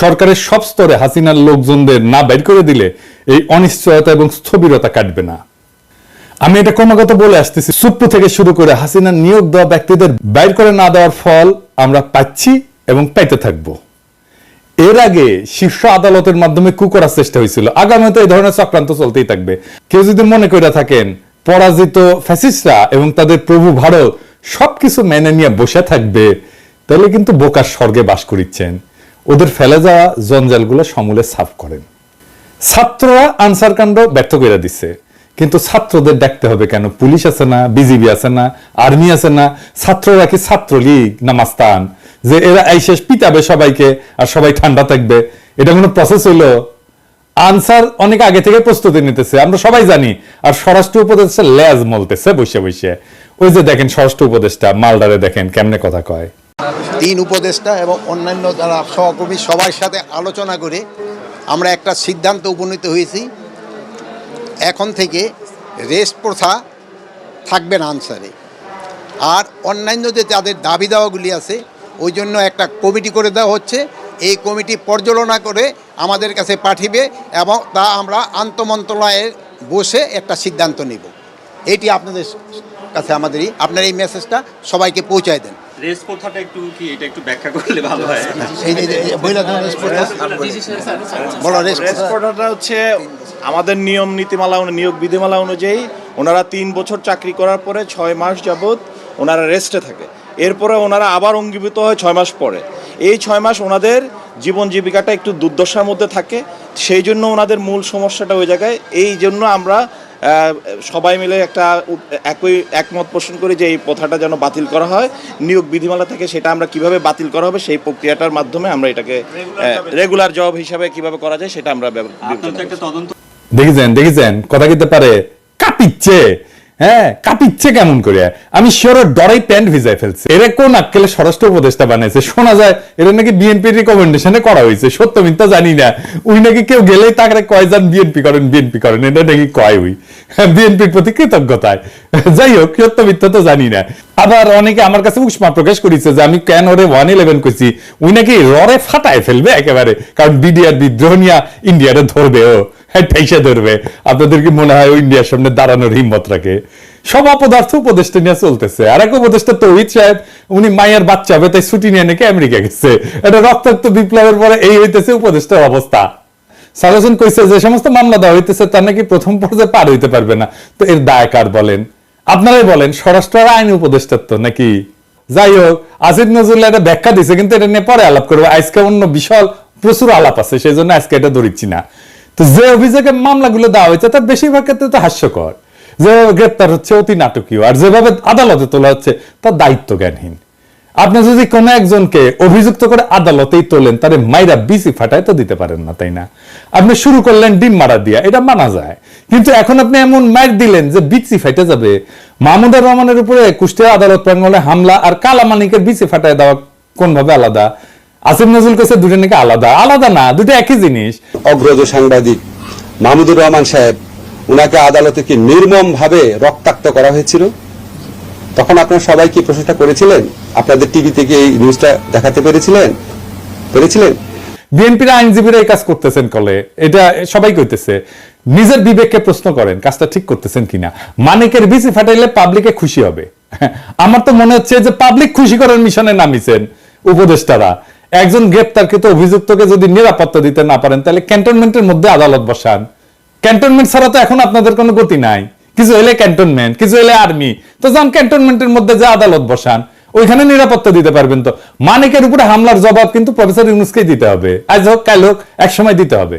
সরকারের সব স্তরে হাসিনার লোকজনদের না বের করে দিলে এই অনিশ্চয়তা এবং স্থবিরতা কাটবে না। আমি এটা ক্রমাগত বলে আসতেছি সুপ্পু থেকে শুরু করে হাসিনার নিয়োগ দেওয়া ব্যক্তিদের বাইর করে না দেওয়ার ফল আমরা পাচ্ছি এবং পাইতে থাকব। এর আগে শীর্ষ আদালতের মাধ্যমে কু করার চেষ্টা হয়েছিল। আগামীতে এই ধরনের চক্রান্ত চলতেই থাকবে। কেউ যদি মনে করে থাকেন, পরাজিত ফ্যাসিস্টরা এবং তাদের প্রভু ভারত সবকিছু মেনে নিয়ে বসে থাকবে, তাহলে কিন্তু বোকার স্বর্গে বাস করিচ্ছেন। ওদের ফেলে যাওয়া জঞ্জালগুলো সমূলে সাফ করেন। ছাত্ররা আনসার কাণ্ড ব্যর্থ করে দিচ্ছে কিন্তু ছাত্রদের ডাকতে হবে কেন? পুলিশ আছে না? বিজিবি আছে না? আর্মি আছে না? ছাত্ররা কি ছাত্রলীগ না মাস্তান? যে এরা এই শেষ পিটাবে সবাইকে আর সবাই ঠান্ডা থাকবে। এটা কোনো প্রসেস হইল? আনসার অনেক আগে থেকে প্রস্তুতি নিতেছে। আমরা সবাই জানি। আর স্বরাষ্ট্র উপদেষ্টা লেজ মলতেছে বসে বসে। ওই যে দেখেন স্বরাষ্ট্র উপদেষ্টা মালদারে দেখেন, কেমনে কথা কয়। তিন উপদেষ্টা এবং অন্যান্য যারা সহকর্মী সবার সাথে আলোচনা করে আমরা একটা সিদ্ধান্ত উপনীত হয়েছি। এখন থেকে রেস্ট প্রথা থাকবে না আনসারে। আর অন্যান্য যে যাদের দাবি দাওয়াগুলি আছে, ওই জন্য একটা কমিটি করে দেওয়া হচ্ছে। এই কমিটি পর্যালোচনা করে আমাদের কাছে পাঠিবে এবং তা আমরা আন্তমন্ত্রণালয়ে বসে একটা সিদ্ধান্ত নিব। এইটি আপনাদের কাছে আমাদের এই- আপনার এই মেসেজটা সবাইকে পৌঁছায় দেন। রেস প্রথাটা একটু কি এটা একটু ব্যাখ্যা করলে ভালো হয় এই যে- বইলা প্রথা। প্রথা। হচ্ছে আমাদের নিয়ম নীতিমালা অনু- নিয়োগ বিধিমালা অনুযায়ী ওনারা তিন বছর চাকরি করার পরে ছয় মাস যাবত ওনারা রেস্টে থাকে এরপরে ওনারা আবার অঙ্গীভূত হয় ছয় মাস পরে এই ছয় মাস ওনাদের জীবন জীবিকাটা একটু দুর্দশার মধ্যে থাকে সেই জন্য ওনাদের মূল সমস্যাটা ওই জায়গায় এই জন্য আমরা সবাই মিলে একটা একই একমত পোষণ করি যে এই প্রথাটা যেন বাতিল করা হয়। নিয়োগ বিধিমালা থেকে সেটা আমরা কীভাবে বাতিল করা হবে সেই প্রক্রিয়াটার মাধ্যমে আমরা এটাকে রেগুলার জব হিসাবে কীভাবে করা যায় সেটা আমরা দেখেছেন দেখেছেন? কথা কিনতে পারে কাঁপিচ্ছে। হ্যাঁ কাঁপিচ্ছে কেমন করে? আমি শিওর ডরাই প্যান্ট ভিজাই ফেলছে। এরা কোন আক্কেলে স্বরাষ্ট্র উপদেষ্টা বানাইছে? শোনা যায় এটা নাকি বিএনপির রিকমেন্ডেশনে করা হয়েছে। সত্য মিথ্যা জানি না। উই নাকি কেউ গেলেই তাকে কয়, যান, বিএনপি করেন বিএনপি করেন। এটা নাকি কয় উই? বিএনপির প্রতি কৃতজ্ঞতায়। যাই হোক, সত্য মিথ্যা তো জানি না। আবার অনেকে আমার কাছে উষ্মা প্রকাশ করেছে যে আমি কেন ওরে ওয়ান ইলেভেন করছি উই নাকি ররে ফাটায় ফেলবে একেবারে। কারণ বিডিআর বিদ্রোহ নিয়ে ইন্ডিয়ারে ধরবে, ও। হ্যাঁ ঠেসে ধরবে। আপনাদের কি মনে হয় ইন্ডিয়ার সামনে দাঁড়ানোর হিম্মত রাখে। সব অপদার্থ উপদেষ্টা নিয়ে চলতেছে। আর এক উপদেষ্টা তৌহিদ সাহেব, উনি মায়ের বাচ্চা হবে, তাই ছুটি নিয়ে নাকি আমেরিকা গেছে। এটা রক্তাক্ত বিপ্লবের পরে এই হইতেছে উপদেষ্টার অবস্থা। সাজেশন কইছে যে সমস্ত মামলা দেওয়া হইতেছে, তার নাকি প্রথম পর্যায়ে পার হইতে পারবে না। তো এর দায় কার বলেন? আপনারাই বলেন, স্বরাষ্ট্র আইন উপদেষ্টার তো নাকি? যাই হোক আসিফ নজরুল্লাহ এটা ব্যাখ্যা দিছে, কিন্তু এটা নিয়ে পরে আলাপ করব। আজকে অন্য বিশাল, প্রচুর আলাপ আছে সেই জন্য আজকে এটা ধরিচ্ছি না। তো যে অভিযোগে মামলাগুলো দেওয়া হয়েছে তার বেশিরভাগ ক্ষেত্রে তো হাস্যকর। যেভাবে গ্রেপ্তার হচ্ছে অতি নাটকীয়, আর যেভাবে আদালতে তোলা হচ্ছে তার দায়িত্ব জ্ঞানহীন আপনি যদি কোনো একজনকে অভিযুক্ত করে আদালতেই তোলেন, তারে মাইরা বিসি ফাটায় তো দিতে পারেন না, তাই না? আপনি শুরু করলেন ডিম মারা দিয়া, এটা মানা যায়। কিন্তু এখন আপনি এমন মাইর দিলেন যে বিসি ফাইটে যাবে। মাহমুদুর রহমানের উপরে কুষ্টিয়া আদালত প্রাঙ্গনে হামলা আর কালামানিকের বিসি ফাটায় দেওয়া কোন ভাবে আলাদা? আসিফ নজরুল কাছে দুটো নাকি আলাদা। আলাদা না দুটো একই জিনিস। অগ্রজ সাংবাদিক মাহমুদুর রহমান সাহেব উনাকে আদালতে কি নির্মম ভাবে রক্তাক্ত করা হয়েছিল? তখন আপনারা সবাই কি প্রশ্নটা করেছিলেন? আপনাদের টিভিতে কি এই নিউজটা দেখাতে পেরেছিলেন? পেরেছিলেন? বিএনপির আইনজীবীরা এই কাজ করতেছেন কলে। এটা সবাই কইতেছে। নিজের বিবেককে প্রশ্ন করেন কাজটা ঠিক করতেছেন কিনা। মানিকের বিসি ফাটাইলে পাবলিকে খুশি হবে। আমার তো মনে হচ্ছে যে পাবলিক খুশি করার মিশনে নামিছেন উপদেষ্টারা। একজন গ্রেপ্তারকৃত অভিযুক্তকে যদি নিরাপত্তা দিতে না পারেন, তাহলে ক্যান্টনমেন্টের মধ্যে আদালত বসান। ক্যান্টনমেন্ট ছাড়া তো এখন আপনাদের কোনো গতি নাই। কিছু হলে ক্যান্টনমেন্ট, কিছু হলে আর্মি। তো যান ক্যান্টনমেন্টের মধ্যে যে আদালত বসান, ওইখানে নিরাপত্তা দিতে পারবেন তো। মানিকের উপরে হামলার জবাব কিন্তু প্রফেসর ইউনুসকেই দিতে হবে। আজ হোক, কাল হোক, এক সময় দিতে হবে।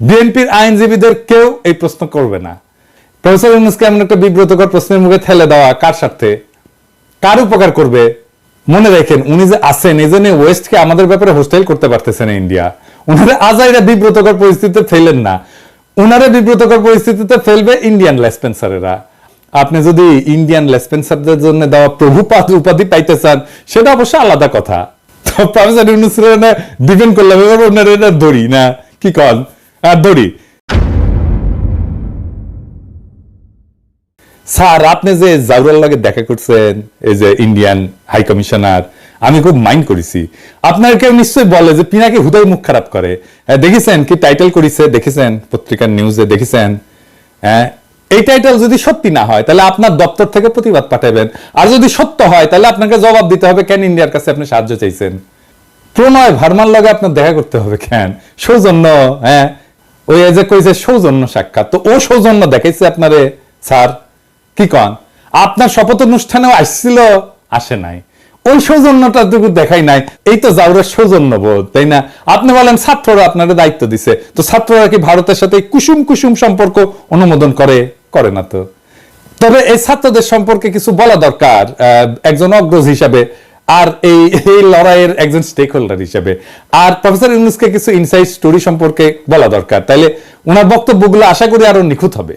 বিএনপির আইনজীবীদের কেউ এই প্রশ্ন করবে না। প্রফেসর ইউনুসকে এমন একটা বিব্রতকর প্রশ্নের মুখে ঠেলে দেওয়া কার স্বার্থে? কার উপকার করবে? মনে রাখেন, উনি যে আছেন, এই জন্য ওয়েস্টকে আমাদের ব্যাপারে হোস্টাইল করতে পারতেছে না ইন্ডিয়া উনারা আজাইরা বিব্রতকর পরিস্থিতিতে ফেলেন না। উনারা বিব্রতকর পরিস্থিতিতে ফেলবে ইন্ডিয়ান লেসপেন্সারেরা আপনি যদি ইন্ডিয়ান লেসপেন্সারদের জন্য দেওয়া প্রভুপাত উপাধি পাইতে চান, সেটা অবশ্য আলাদা কথা। প্রফেসর ইউনুসের ডিপেন্ড করলাম, এবার ওনার এটা ধরি, না? কি কন? আর ধরি। স্যার, আপনি যে জাউরাল লাগে দেখা করছেন, এই যে ইন্ডিয়ান হাই কমিশনার আমি খুব মাইন্ড করেছি। আপনার কেউ নিশ্চয়ই বলে যে পিনাকি হুদাই মুখ খারাপ করে। দেখেছেন কি টাইটেল করেছে? দেখেছেন পত্রিকার নিউজে দেখেছেন। হ্যাঁ এই টাইটেল যদি সত্যি না হয়, তাহলে আপনার দপ্তর থেকে প্রতিবাদ পাঠাবেন। আর যদি সত্য হয়, তাহলে আপনাকে জবাব দিতে হবে কেন ইন্ডিয়ার কাছে আপনি সাহায্য চাইছেন? প্রণয় ভার্মার লগে আপনার দেখা করতে হবে কেন? সৌজন্য হ্যাঁ ওই যে কইছে সৌজন্য সাক্ষাৎ। তো ও সৌজন্য দেখাইছে আপনারে, স্যার? কি কন? আপনার শপথ অনুষ্ঠানেও আসছিল? আসে নাই। ওই সৌজন্যটা টুকু দেখাই নাই। এই তো জাউরের সৌজন্য বোধ তাই না? আপনি বলেন, ছাত্ররা আপনার দায়িত্ব দিছে। তো ছাত্ররা কি ভারতের সাথে কুসুম কুসুম সম্পর্ক অনুমোদন করে? করে না তো। তবে এই ছাত্রদের সম্পর্কে কিছু বলা দরকার একজন অগ্রজ হিসাবে, আর এই এই লড়াইয়ের একজন স্টেক হোল্ডার হিসাবে। আর প্রফেসর ইউনুসকে কিছু ইনসাইড স্টোরি সম্পর্কে বলা দরকার। তাইলে ওনার বক্তব্যগুলো আশা করি আরও নিখুঁত হবে।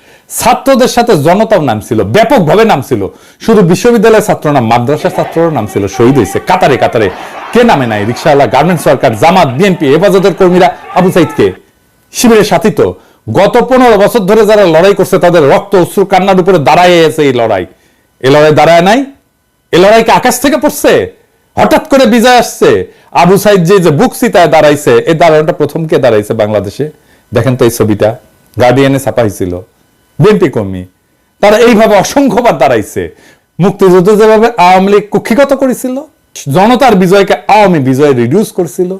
ছাত্রদের সাথে জনতাও নাম ছিল ব্যাপকভাবে নাম ছিল শুধু বিশ্ববিদ্যালয়ের ছাত্র না মাদ্রাসার ছাত্ররও নাম ছিল শহীদ হয়েছে কাতারে কাতারে। কে নামে নাই? রিক্সাওয়ালা, গার্মেন্টস সরকার জামাত, বিএনপি, হেফাজতের কর্মীরা, আবু সাইদকে। শিবিরের সাথী তো। গত পনেরো বছর ধরে যারা লড়াই করছে, তাদের রক্ত, অশ্রু, কান্নার উপরে দাঁড়ায় আছে এই লড়াই। এই লড়াই দাঁড়ায় নাই? এই লড়াই কি আকাশ থেকে পড়ছে? হঠাৎ করে বিজয় আসছে। আবু সাইদ যে যে বুক সিতায় দাঁড়াইছে এই দাঁড়ানোটা প্রথম কে দাঁড়াইছে বাংলাদেশে? দেখেন তো এই ছবিটা। গার্ডিয়ানে ছাপা হয়েছিল। বিএনপি কর্মী। তারা এইভাবে অসংখ্যবার দাঁড়াইছে। মুক্তিযুদ্ধ যেভাবে আওয়ামী লীগ কুক্ষিগত করেছিল, জনতার বিজয়কে আওয়ামী বিজয় রিডিউস করছিল,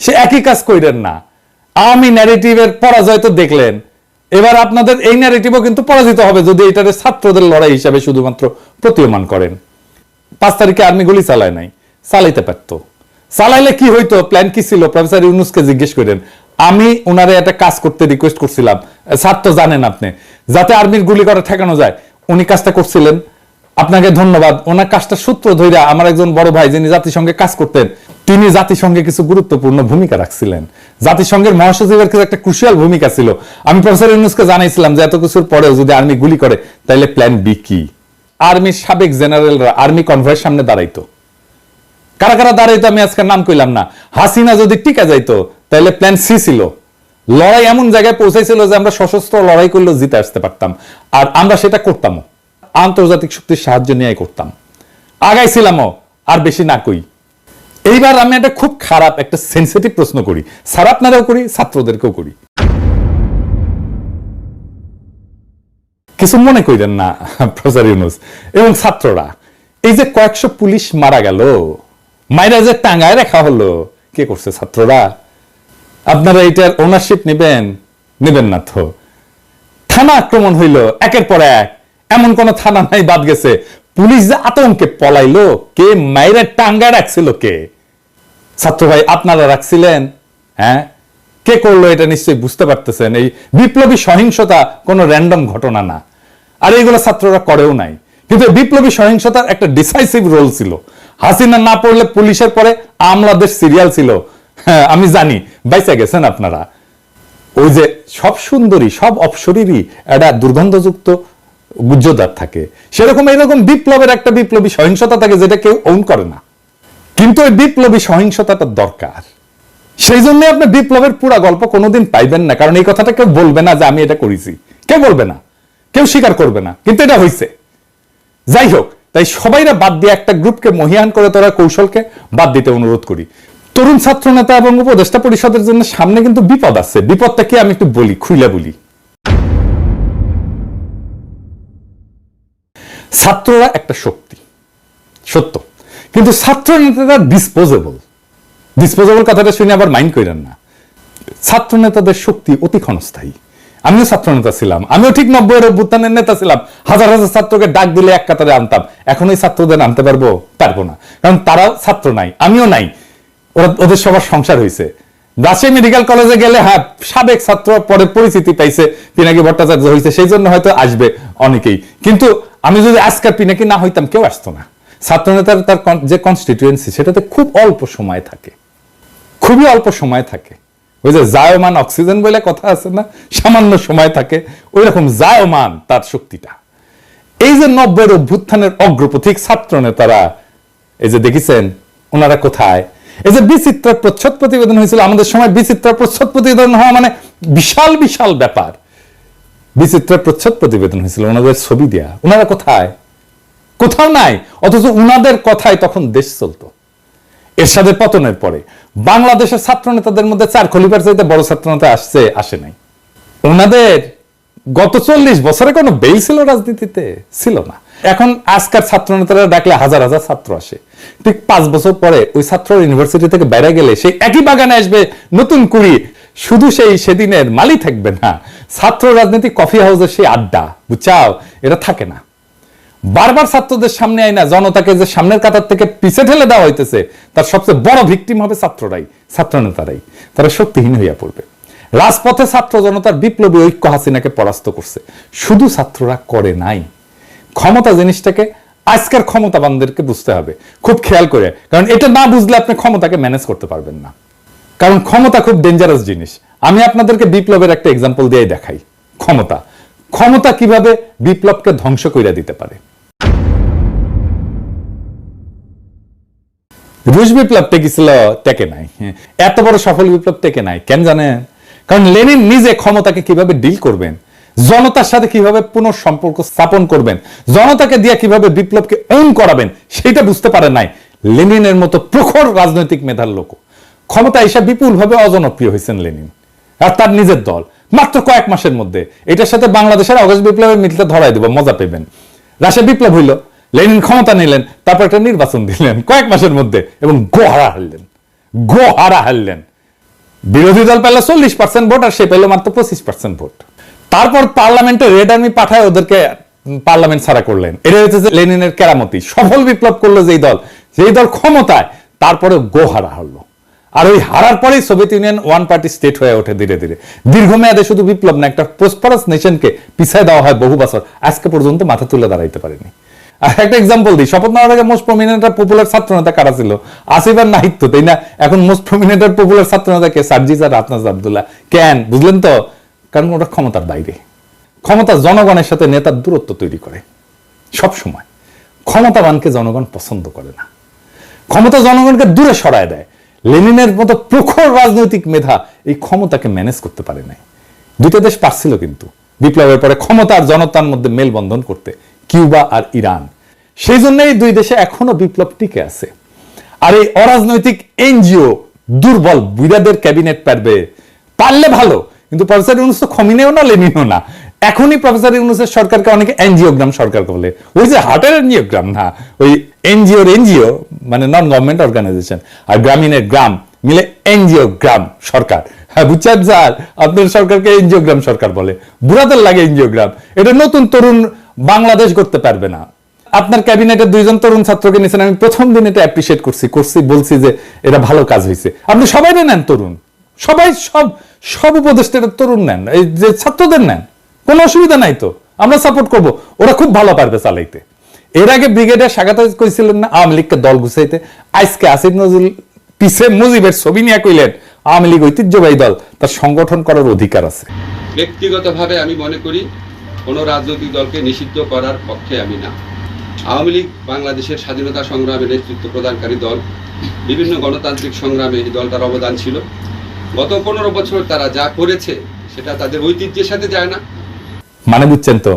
সে একই কাজ কইরেন না। আওয়ামী ন্যারেটিভের পরাজয় তো দেখলেন। এবার আপনাদের এই ন্যারেটিভও কিন্তু পরাজিত হবে যদি এটারে ছাত্রদের লড়াই হিসাবে শুধুমাত্র প্রতীয়মান করেন। পাঁচ তারিখে আর্মি গুলি চালায় নাই, চালাইতে পারতো। চালাইলে কি হইতো? প্ল্যান কি ছিল? প্রফেসর ইউনুসকে জিজ্ঞেস করেন। আমি ওনারে একটা কাজ করতে রিকোয়েস্ট করছিলাম। স্যার তো জানেন আপনি। যাতে আর্মির গুলি করা ঠেকানো যায়, উনি কাজটা করছিলেন। আপনাকে ধন্যবাদ। ওনার কাজটা সূত্র ধইরা আমার একজন বড় ভাই যিনি জাতিসংঘে কাজ করতেন, তিনি জাতিসংঘে কিছু গুরুত্বপূর্ণ ভূমিকা রাখছিলেন। জাতিসংঘের মহাসচিবের কিছু একটা ক্রুশিয়াল ভূমিকা ছিল। আমি প্রফেসর ইউনুসকে জানাইছিলাম যে এত কিছুর পরেও যদি আর্মি গুলি করে, তাইলে প্ল্যান বি কি? আর্মির সাবেক জেনারেলরা আর্মি কনভয়ের সামনে দাঁড়াইতো। কারা কারা দাঁড়াইতো আমি আজকে নাম কইলাম না। হাসিনা যদি টিকা যাইতো তাহলে প্ল্যান সি ছিল। লড়াই এমন জায়গায় পৌঁছাইছিল যে আমরা সশস্ত্র লড়াই করলেও জিতে আসতে পারতাম। আর আমরা সেটা করতামও। আন্তর্জাতিক শক্তির সাহায্য নিয়ে করতাম। আগাইছিলামও, আর বেশি না কই। এইবার আমি একটা খুব খারাপ, একটা সেন্সিটিভ প্রশ্ন করি। স্যার, আপনারাও করি, ছাত্রদেরকেও করি। কিছু মনে কইলেন না, প্রফেসর ইউনুস। এবং ছাত্ররা, এই যে কয়েকশো পুলিশ মারা গেল, মাইরা যে টাঙ্গায় রাখা হলো, কে করছে ছাত্ররা? আপনারা এটার ওনারশিপ নেবেন? নেবেন না তো থানা আক্রমণ হইল, একের পর এক। এমন কোন থানা নাই, বাদ গেছে। পুলিশ যে আতঙ্কে পলাইলো, কে মাইরা টাঙ্গায় রাখছিল কে? ছাত্র ভাই, আপনারা রাখছিলেন? হ্যাঁ? কে করল এটা নিশ্চয়ই বুঝতে পারতেছেন। এই বিপ্লবী সহিংসতা কোনো র্যান্ডম ঘটনা না। আর এইগুলো ছাত্ররা করেও নাই। কিন্তু বিপ্লবী সহিংসতার একটা ডিসাইসিভ রোল ছিল। হাসিনা না পড়লে পুলিশের পরে আমলাদের সিরিয়াল ছিল। হ্যাঁ আমি জানি বাইসা গেছেন আপনারা। ওই যে সব সুন্দরী, সব অপসরীরই একটা দুর্গন্ধযুক্ত গুজ্জদার থাকে। সেরকম এরকম বিপ্লবের একটা বিপ্লবী সহিংসতা থাকে যেটা কেউ ওন করে না। কিন্তু ওই বিপ্লবী সহিংসতাটা দরকার। সেই জন্য আপনি বিপ্লবের পুরা গল্প কোনোদিন পাইবেন না, কারণ এই কথাটা কেউ বলবে না যে আমি এটা করেছি। কেউ বলবে না। কেউ স্বীকার করবে না। কিন্তু এটা হয়েছে যাই হোক, তাই সবাইরা বাদ দিয়ে একটা গ্রুপকে মহিয়ান করে তোরা কৌশলকে বাদ দিতে অনুরোধ করি। তরুণ ছাত্র নেতা এবং উপদেষ্টা পরিষদের জন্য সামনে কিন্তু বিপদ আছে। বিপদটা কি আমি একটু বলি, খুইলা বলি। ছাত্ররা একটা শক্তি, সত্য। কিন্তু ছাত্র নেতারা ডিসপোজেবল ডিসপোজেবল কথাটা শুনে আবার মাইন্ড করেন না। ছাত্র নেতাদের শক্তি অতি ক্ষণস্থায়ী। আমিও ছাত্র নেতা ছিলাম, আমিও ঠিক নব্বইয়ের অভ্যুত্থানের নেতা ছিলাম। হাজার হাজার ছাত্রকে ডাক দিলে এক কাতারে আনতাম। এখন ওই ছাত্রদের আনতে পারব? পারব না। কারণ তারাও ছাত্র নাই, আমিও নাই। ওরা ওদের সবার সংসার হয়েছে রাজশাহী মেডিকেল কলেজে গেলে হ্যাঁ সাবেক ছাত্র, পরে পরিচিতি পাইছে, পিনাকি ভট্টাচার্য হয়েছে সেই জন্য হয়তো আসবে অনেকেই। কিন্তু আমি যদি আজকাল পিনাকি না হইতাম, কেউ আসতো না। ছাত্রনেতার তার যে কনস্টিটিউয়েন্সি সেটাতে খুব অল্প সময় থাকে। খুবই অল্প সময় থাকে। ওই যে জায়মান অক্সিজেন বলে কথা আছে না, সামান্য সময় থাকে। ওই রকম জায়মান তার শক্তিটা। এই যে নব্বইয়ের অভ্যুত্থানের অগ্রপথিক ছাত্র নেতারা এই যে দেখেছেন, ওনারা কোথায়? এই যে বিচিত্র প্রচ্ছদ প্রতিবেদন হয়েছিল, আমাদের সময় বিচিত্র প্রচ্ছদ প্রতিবেদন হওয়া মানে বিশাল বিশাল ব্যাপার। বিচিত্র প্রচ্ছদ প্রতিবেদন হয়েছিল, ওনাদের ছবি দেয়া। ওনারা কোথায়? কোথাও নাই, অথচ উনাদের কথায় তখন দেশ চলতো। এরশাদের পতনের পরে। বাংলাদেশের ছাত্র নেতাদের মধ্যে চার, খলিফার চাইতে বড় ছাত্র নেতা আসছে, আসে নাই। ওনাদের গত চল্লিশ বছরে কোনো বেল ছিল রাজনীতিতে? ছিল না। এখন আজকার ছাত্র নেতারা ডাকলে হাজার হাজার ছাত্র আসে। ঠিক পাঁচ বছর পরে ওই ছাত্র ইউনিভার্সিটি থেকে বেড়ে গেলে সেই একই বাগানে আসবে, নতুন কুড়ি। শুধু সেই সেদিনের মালি থাকবে না। ছাত্র রাজনীতি কফি হাউসের সেই আড্ডা, বুঝছাও? এটা থাকে না। বারবার ছাত্রদের সামনে আয় না, জনতাকে যে সামনের কাতার থেকে পিছে ঠেলে দেওয়া হইতেছে, তার সবচেয়ে বড় ভিকটিম হবে ছাত্ররাই ছাত্র নেতারাই তারা শক্তিহীন হইয়া পড়বে। রাজপথে ছাত্র জনতার বিপ্লবী ঐক্য হাসিনাকে পরাস্ত করছে। শুধু ছাত্ররা করে নাই। ক্ষমতা জিনিসটাকে আজকের ক্ষমতাবানদেরকে বুঝতে হবে। খুব খেয়াল করে। কারণ এটা না বুঝলে আপনি ক্ষমতাকে ম্যানেজ করতে পারবেন না। কারণ ক্ষমতা খুব ডেঞ্জারাস জিনিস। আমি আপনাদেরকে বিপ্লবের একটা এক্সাম্পল দিয়ে দেখাই। ক্ষমতা। ক্ষমতা কীভাবে বিপ্লবকে ধ্বংস করে দিতে পারে? রুশ বিপ্লব টেকেছিল টেকে নাই। হ্যাঁ, এত বড় সফল বিপ্লব টেকে নাই। কেন জানেন? কারণ লেনিন নিজে ক্ষমতাকে কীভাবে ডিল করবেন? জনতার সাথে কীভাবে পুনঃসম্পর্ক স্থাপন করবেন? জনতাকে দিয়ে কীভাবে বিপ্লবকে ওন করাবেন? সেটা বুঝতে পারে নাই। লেনিনের মতো প্রখর রাজনৈতিক মেধার লোক ক্ষমতা এসে বিপুলভাবে অজনপ্রিয় হয়েছেন লেনিন। আর তার নিজের দল। মাত্র কয়েক মাসের মধ্যে। এটার সাথে বাংলাদেশের অগস্ট বিপ্লবের মিলতে ধরাই দেব, মজা পেবেন। রাশিয়া বিপ্লব হইল, লেনিন ক্ষমতা নিলেন, তারপর একটা নির্বাচন দিলেন, কয়েক মাসের মধ্যে, এবং গোহারা হারলেন। গোহারা হারলেন। বিরোধী দল পেল চল্লিশ পার্সেন্ট ভোট আর সে পেল মাত্র পঁচিশ পার্সেন্ট ভোট তারপর পার্লামেন্টে রেড আর্মি পাঠায় ওদেরকে পার্লামেন্ট ছাড়া করলেন। এটা হচ্ছে যে লেনিনের কেরামতি। সফল বিপ্লব করল যেই দল যেই দল ক্ষমতায় তারপরে গোহারা হলো আর ওই হারার পরেই Soviet Union one party state হয়ে ওঠে ধীরে ধীরে। দীর্ঘমেয়াদে শুধু বিপ্লব না, একটা প্রসপারাস নেশনকে পিছিয়ে দেওয়া হয় বহু বছর। আজকে পর্যন্ত মাথা তুলে দাঁড়াইতে পারেনি। আর একটা এক্সাম্পল দিই, শপথ নেওয়ার আগে মোস্ট প্রমিনেন্ট আর পপুলার ছাত্র নেতা কারা ছিল? আসিফ আর নাহিদ তো, তাই না? এখন মোস্ট প্রমিনেন্ট আর পপুলার ছাত্র নেতা কে? সার্জিস আর রাতনাজ আব্দুল্লাহ। কেন? বুঝলেন তো? কারণ ওটা ক্ষমতার বাইরে। ক্ষমতা জনগণের সাথে নেতার দূরত্ব তৈরি করে। সব সময়। ক্ষমতাবানকে জনগণ পছন্দ করে না। ক্ষমতা জনগণকে দূরে সরায় দেয়। লেনিনের মতো প্রখর রাজনৈতিক মেধা এই ক্ষমতাকে ম্যানেজ করতে পারে নাই। দুটো দেশ পারছিল কিন্তু। বিপ্লবের পরে ক্ষমতা আর জনতার মধ্যে মেলবন্ধন করতে কিউবা আর ইরান। সেই জন্য এই দুই দেশে এখনও বিপ্লব টিকে আছে। আর এই অরাজনৈতিক এনজিও দুর্বল বুড়াদের ক্যাবিনেট পারবে। পারলে ভালো। কিন্তু প্রফেসর ইউনুস তো খমিনেও না, লেনিনও না। এখনই প্রফেসর ইউনুসের সরকারকে অনেকে এনজিওগ্রাম সরকার বলে। ওই যে হার্টের এনজিওগ্রাম, না? ওই এনজিওর এনজিও মানে নন গভর্নমেন্ট অর্গানাইজেশন আর গ্রামীণের গ্রাম মিলে এনজিও গ্রাম সরকার। হ্যাঁ বুঝছেন স্যার? আপনার সরকারকে এনজিও গ্রাম সরকার বলে। বুড়াদের লাগে এনজিও গ্রাম এটা নতুন তরুণ বাংলাদেশ করতে পারবে না। আপনার ক্যাবিনেটে দুইজন তরুণ ছাত্রকে নিয়েছেন আমি প্রথম দিন এটা অ্যাপ্রিসিয়েট করছি করছি, বলছি যে এটা ভালো কাজ হয়েছে আপনি সবাই নেন তরুণ। সবাই সব সব উপদেষ্টা তরুণ নেন, এই যে ছাত্রদের নেন। কোনো অসুবিধা নাই তো, আমরা সাপোর্ট করব। ওরা খুব ভালো পারবে চালাইতে। এর আগে ব্রিগেডের স্বাগত কইছিলেন না, আওয়ামী লীগকে দল গুছাইতে। আজকে আসিফ নজরুল পিছে মুজিবের ছবি নিয়ে কইলেন, আওয়ামী লীগ ঐতিহ্যবাহী দল, তার সংগঠন করার অধিকার আছে। ব্যক্তিগতভাবে আমি মনে করি, কোনো রাজনৈতিক দলকে নিষিদ্ধ করার পক্ষে আমি না। আওয়ামী লীগ বাংলাদেশের স্বাধীনতা সংগ্রামে নেতৃত্ব প্রদানকারী দল, বিভিন্ন গণতান্ত্রিক সংগ্রামে এই দলটার অবদান ছিল। গত পনেরো বছর তারা যা করেছে, সেটা তাদের ঐতিহ্যের সাথে যায় না। মানে বুঝছেন তো?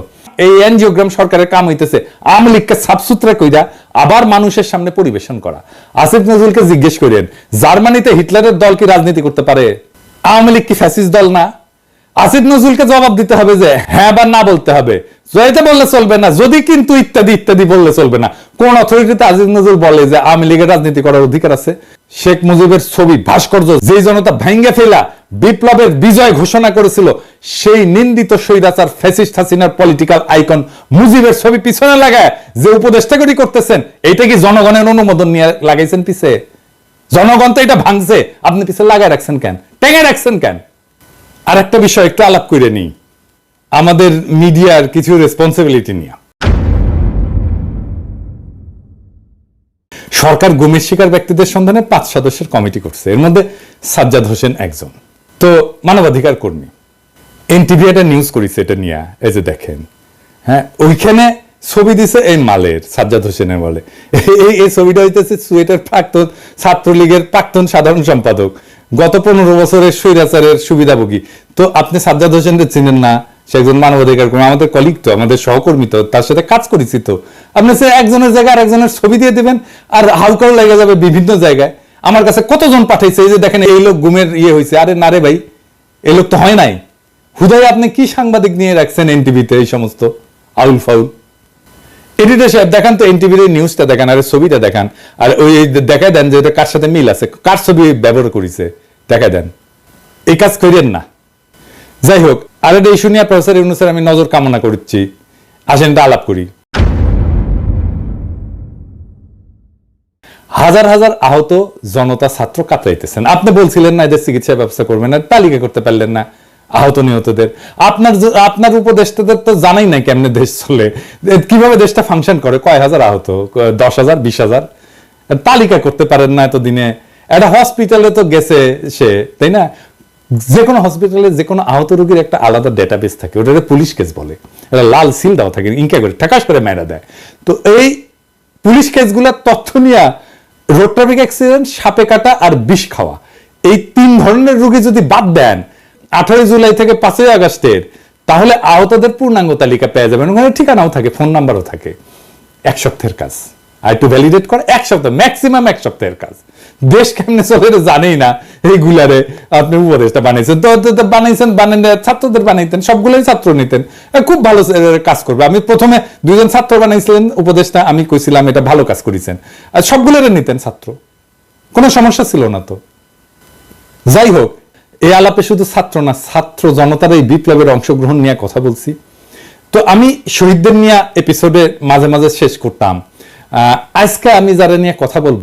এই এনজিওগ্রাম সরকারের কাম হইতেছে, আওয়ামী লীগকে সাফসুতরা কইরা আবার মানুষের সামনে পরিবেশন করা। আসিফ নজরুলকে জিজ্ঞেস করেন, জার্মানিতে হিটলারের দল কি রাজনীতি করতে পারে? আওয়ামী লীগ কি ফ্যাসিস্ট দল না? আসিফ নজরুলকে জবাব দিতে হবে যে হ্যাঁ বা না বলতে হবে। জয়তে বললে চলবে না, যদি কিন্তু ইত্যাদি ইত্যাদি বললে চলবে না। কোন অথরিটিতে আজিজ নজরুল বলে যে, আওয়ামী লীগের রাজনীতি করার অধিকার আছে? শেখ মুজিবের ছবি ভাস্কর্য যেই জনতা ভেঙ্গে ফেলা বিপ্লবের বিজয় ঘোষণা করেছিল, সেই নিন্দিত স্বৈরাচার ফ্যাসিস্ট হাসিনার পলিটিক্যাল আইকন মুজিবের ছবি পিছনে লাগায় যে উপদেষ্টাগরি করতেছেন, এইটা কি জনগণের অনুমোদন নিয়ে লাগাইছেন পিছে? জনগণ তো এটা ভাঙছে, আপনি পিছে লাগায় রাখছেন কেন? টেঙে রাখছেন কেন? আর একটা বিষয় একটু আলাপ করে নিই। আমাদের মিডিয়ার কিছু রেসপন্সিবিলিটি নিয়ে। সরকার গুমের শিকার ব্যক্তিদের সন্ধানে পাঁচ সদস্যের কমিটি করছে। এর মধ্যে সাজ্জাদ হোসেন একজন। তো মানবাধিকার কর্মী। এনটিভি একটা নিউজ করেছে এটা নিয়ে, এই যে দেখেন। হ্যাঁ ওইখানে ছবি দিছে এই মালের, সাজ্জাদ হোসেনের বলে এই এই ছবিটা হইতেছে সুয়েটের প্রাক্তন, ছাত্রলীগের প্রাক্তন সাধারণ সম্পাদক। গত পনেরো বছরের স্বৈরাচারের সুবিধাভোগী। তো আপনি সাজ্জাদ হোসেনকে চিনেন না? সে একজন মানবাধিকার কর্মী, আমাদের কলিগ তো, আমাদের সহকর্মী তো, তার সাথে কাজ করেছি তো। আপনি সে একজনের জায়গায় আরেকজনের ছবি দিয়ে দেবেন, আর হাউকার লেগে যাবে বিভিন্ন জায়গায়। আমার কাছে কতজন পাঠাইছে, এই যে দেখেন, এই লোক গুমের ইয়ে হয়েছে আরে না রে ভাই এই লোক তো হয় নাই। হুদায় আপনি কি সাংবাদিক নিয়ে রাখছেন এনটিভিতে এই সমস্ত? আউল ফাউল। এডিটর সাহেব, দেখান তো এনটিভির নিউজটা দেখান, আর ছবিটা দেখান। আর ওই দেখাই দেন যে কার সাথে মিল আছে, কার ছবি ব্যবহার করেছে দেখাই দেন। এই কাজ করিয়েন না। যাই হোক, আর এটা ইস্যু নিয়ে প্রফেসর ইউনুসের আমি নজর কামনা করছি। আসেন এটা আলাপ করি। হাজার হাজার আহত জনতা ছাত্র কাতরাইতেছেন। আপনি বলছিলেন না, এদের চিকিৎসা ব্যবস্থা করবেন না, তালিকা করতে পারলেন না আহত নিহতদের। আপনার আপনার উপদেষ্টাদের তো জানাই নাই কেমনে দেশ চলে। কীভাবে দেশটা ফাংশন করে? কয় হাজার আহত? দশ হাজার, বিশ হাজার? তালিকা করতে পারেন না এতদিনে। একটা হসপিটালে তো গেছে সে, তাই না? যে কোনো হসপিটালে যে কোনো আহত রোগীর একটা আলাদা ডেটাবেস থাকে। ওটা পুলিশ কেস বলে। এটা লাল সিল দেওয়া থাকে, ইনকা করে ঠাকাশ করে মেরা দেয়। তো এই পুলিশ কেসগুলোর তথ্য নিয়ে রোড ট্রাফিক অ্যাক্সিডেন্ট সাপে কাটা আর বিষ খাওয়া। এই তিন ধরনের রোগী যদি বাদ দেন, আঠারোই জুলাই থেকে পাঁচই আগস্টের, তাহলে আহতদের পূর্ণাঙ্গ তালিকা পেয়ে যাবেন। ওখানে ঠিকানাও থাকে ফোন নাম্বারও থাকে। এক সপ্তাহের কাজ। আর একটু ভ্যালিডেট করে, এক সপ্তাহ ম্যাক্সিমাম এক সপ্তাহের কাজ। দেশ কেমনে চলে এটা জানেই না, এইগুলারে আপনি উপদেশটা বানাইছেন। তো তো- তো বানাইছেন বানান ছাত্রদের বানাইতেন, সবগুলোই ছাত্র নিতেন। খুব ভালো কাজ করবে। আমি প্রথমে দুজন ছাত্র বানাইছিলেন উপদেশটা আমি কইছিলাম এটা ভালো কাজ করেছেন। আর সবগুলোরে নিতেন ছাত্র। কোনো সমস্যা ছিল না তো। যাই হোক এই আলাপে শুধু ছাত্র না, ছাত্র জনতার এই বিপ্লবের অংশগ্রহণ নিয়ে কথা বলছি। তো আমি শহীদদের নিয়ে এপিসোডে মাঝে মাঝে শেষ করতাম। আজকে আমি যারা নিয়ে কথা বলব